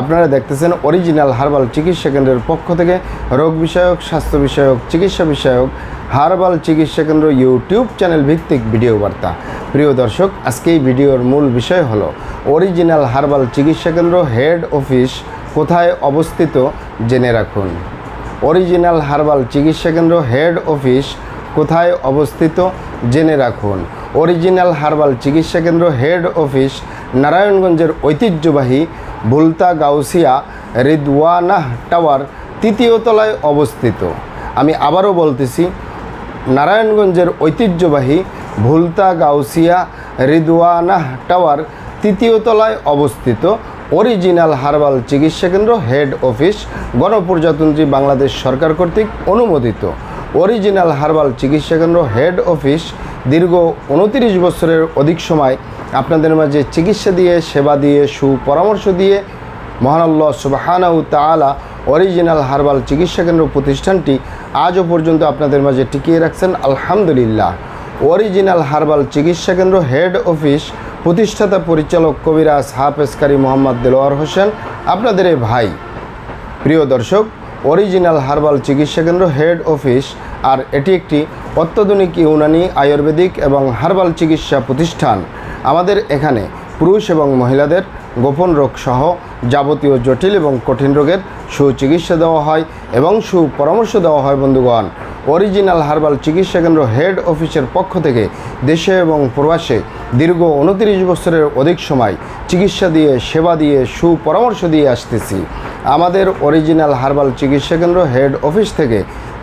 আপনারা দেখতেছেন original herbal চিকিৎসা কেন্দ্রের পক্ষ থেকে রোগ বিষয়ক, স্বাস্থ্য বিষয়ক, চিকিৎসা বিষয়ক হার্বাল চিকিৎসা কেন্দ্র ইউটিউব চ্যানেল ভিত্তিক ভিডিও বার্তা। প্রিয় দর্শক, আজকে এই ভিডিওর মূল বিষয় হলো অরিজিনাল হার্বাল চিকিৎসা কেন্দ্র হেড অফিস কোথায় অবস্থিত জেনে রাখুন। অরিজিনাল হার্বাল চিকিৎসা কেন্দ্র হেড অফিস কোথায় অবস্থিত জেনে রাখুন। অরিজিনাল হার্বাল চিকিৎসা কেন্দ্র হেড অফিস নারায়ণগঞ্জের ঐতিহ্যবাহী ভুলতা গাউসিয়া রিদওয়ানাহ টাওয়ার তৃতীয় তলায় অবস্থিত। আমি আবারও বলতেছি, নারায়ণগঞ্জের ঐতিহ্যবাহী ভুলতা গাউসিয়া রিদওয়ানাহ টাওয়ার তৃতীয় তলায় অবস্থিত। অরিজিনাল হার্বাল চিকিৎসা কেন্দ্র হেড অফিস গণপ্রজাতন্ত্রী বাংলাদেশ সরকার কর্তৃক অনুমোদিত। অরিজিনাল হার্বাল চিকিৎসা কেন্দ্র হেড অফিস দীর্ঘ উনতিরিশ বছরের অধিক সময় আপনাদের মাঝে চিকিৎসা দিয়ে, সেবা দিয়ে, সুপরামর্শ দিয়ে মহানাল্লাহ সুবাহানাউ তালা অরিজিনাল হার্বাল চিকিৎসা কেন্দ্র প্রতিষ্ঠানটি আজও পর্যন্ত আপনাদের মাঝে টিকিয়ে রাখছেন। আলহামদুলিল্লাহ। অরিজিনাল হার্বাল চিকিৎসা কেন্দ্র হেড অফিস প্রতিষ্ঠাতা পরিচালক কবিরাজ হাফেজকারী মোহাম্মদ দেলোয়ার হোসেন, আপনাদের এই ভাই। প্রিয় দর্শক, অরিজিনাল হার্বাল চিকিৎসা কেন্দ্র হেড অফিস আর এটি একটি অত্যাধুনিক ইউনানি আয়ুর্বেদিক এবং হার্বাল চিকিৎসা প্রতিষ্ঠান। আমাদের এখানে পুরুষ এবং মহিলাদের গোপন রোগ সহ যাবতীয় জটিল এবং কঠিন রোগের সুচিকিৎসা দেওয়া হয় এবং সুপরামর্শ দেওয়া হয় বন্ধুগণ। অরিজিনাল হার্বাল চিকিৎসা কেন্দ্র হেড অফিসের পক্ষ থেকে দেশে এবং প্রবাসে দীর্ঘ উনতিরিশ বছরের অধিক সময় চিকিৎসা দিয়ে, সেবা দিয়ে, সুপরামর্শ দিয়ে আসতেছি। আমাদের অরিজিনাল হার্বাল চিকিৎসা কেন্দ্র হেড অফিস থেকে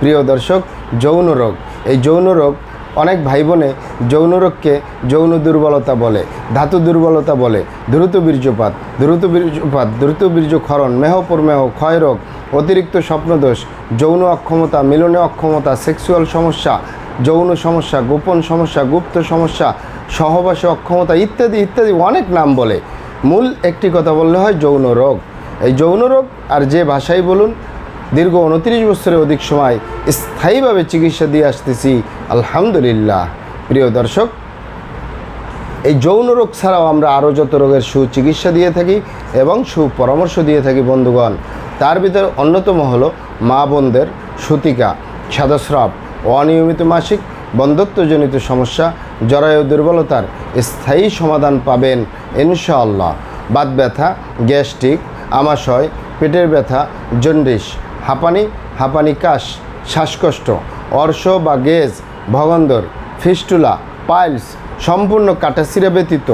প্রিয় দর্শক, যৌন রোগ। এই যৌন রোগ অনেক ভাই বোনে যৌন রোগকে যৌন দুর্বলতা বলে, ধাতু দুর্বলতা বলে, দ্রুত বীর্যপাত দ্রুত বীর্যপাত, দ্রুত বীর্যক্ষরণ, মেহ প্রমেহ ক্ষয় রোগ, অতিরিক্ত স্বপ্নদোষ, যৌন অক্ষমতা, মিলনে অক্ষমতা, সেক্সুয়াল সমস্যা, যৌন সমস্যা, গোপন সমস্যা, গুপ্ত সমস্যা, সহবাসে অক্ষমতা ইত্যাদি ইত্যাদি অনেক নাম বলে। মূল একটি কথা বললে হয় যৌন রোগ। এই যৌন রোগ আর যে ভাষাই বলুন দীর্ঘ উনত্রিশ বছরের অধিক সময় স্থায়ীভাবে চিকিৎসা দিয়ে আসতেছি। আলহামদুলিল্লাহ। প্রিয় দর্শক, এই যৌন রোগ ছাড়াও আমরা আরও যত রোগের সুচিকিৎসা দিয়ে থাকি এবং সুপরামর্শ দিয়ে থাকি, বন্ধুগণ, তার ভিতরে অন্যতম হলো মা বোনদের সুতিকা, সাদাস্রাব, অনিয়মিত মাসিক বন্ধত্বজনিত সমস্যা, জরায়ু দুর্বলতার স্থায়ী সমাধান পাবেন ইনশাআল্লাহ। বাত ব্যথা, গ্যাস্ট্রিক, আমাশয়, পেটের ব্যথা, জন্ডিস হাঁপানি হাঁপানি কাশ, শ্বাসকষ্ট, অর্শ বা গেজ, ভগন্দর, ফিস্টুলা, পাইলস সম্পূর্ণ কাটাসিরা ব্যতীত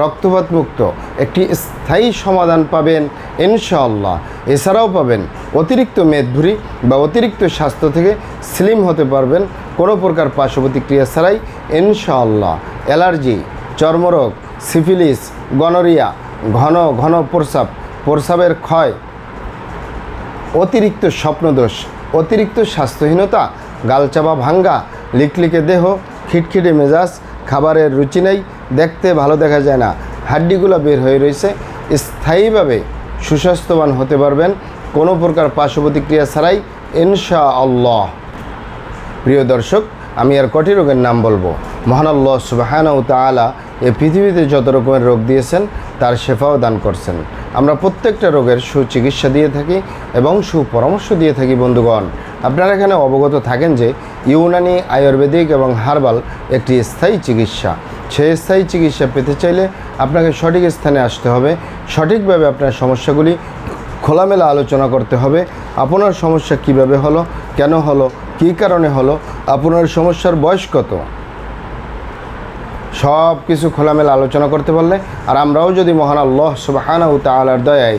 রক্তপাত মুক্ত। একটি স্থায়ী সমাধান পাবেন ইনশাআল্লাহ। এছাড়াও পাবেন অতিরিক্ত মেদভুরি বা অতিরিক্ত স্বাস্থ্য থেকে স্লিম হতে পারবেন। কোনো প্রকার পার্শ্ব ছাড়াই ইনশাআল্লাহ। অ্যালার্জি, চর্মরোগ, সিফিলিস, গনোরিয়া, ঘন ঘন প্রস্রাব, প্রস্রাবের ক্ষয় অতিরিক্ত স্বপ্নদোষ, অতিরিক্ত স্বাস্থ্যহীনতা, গালচাপা ভাঙ্গা, লিকলিকে দেহ, খিটখিটে মেজাজ, খাবারের রুচি নেই, দেখতে ভালো দেখা যায় না, হাড্ডিগুলো বের হয়ে রয়েছে। স্থায়ীভাবে সুস্বাস্থ্যবান হতে পারবেন, কোনো প্রকার পার্শ্ব প্রতিক্রিয়া ছাড়াই ইনশা আল্লাহ প্রিয় দর্শক, আমি আর কটি রোগের নাম বলব? মহান আল্লাহ সুবাহানা তালা এই পৃথিবীতে যত রকমের রোগ দিয়েছেন তার শেফাও দান করছেন। আমরা প্রত্যেকটা রোগের সুচিকিৎসা দিয়ে থাকি এবং সুপরামর্শ দিয়ে থাকি, বন্ধুগণ। আপনারা এখানে অবগত থাকেন যে ইউনানি, আয়ুর্বেদিক এবং হার্বাল একটি স্থায়ী চিকিৎসা। সেই স্থায়ী চিকিৎসা পেতে চাইলে আপনাকে সঠিক স্থানে আসতে হবে। সঠিকভাবে আপনার সমস্যাগুলি খোলামেলা আলোচনা করতে হবে। আপনার সমস্যা কীভাবে হলো, কেন হলো, কী কারণে হলো, আপনার সমস্যার বয়স কত? সব কিছু খোলামেলা আলোচনা করতে পারলে। আর আমরাও যদি মহান আল্লাহ সুবাহানা ও তালার দয়ায়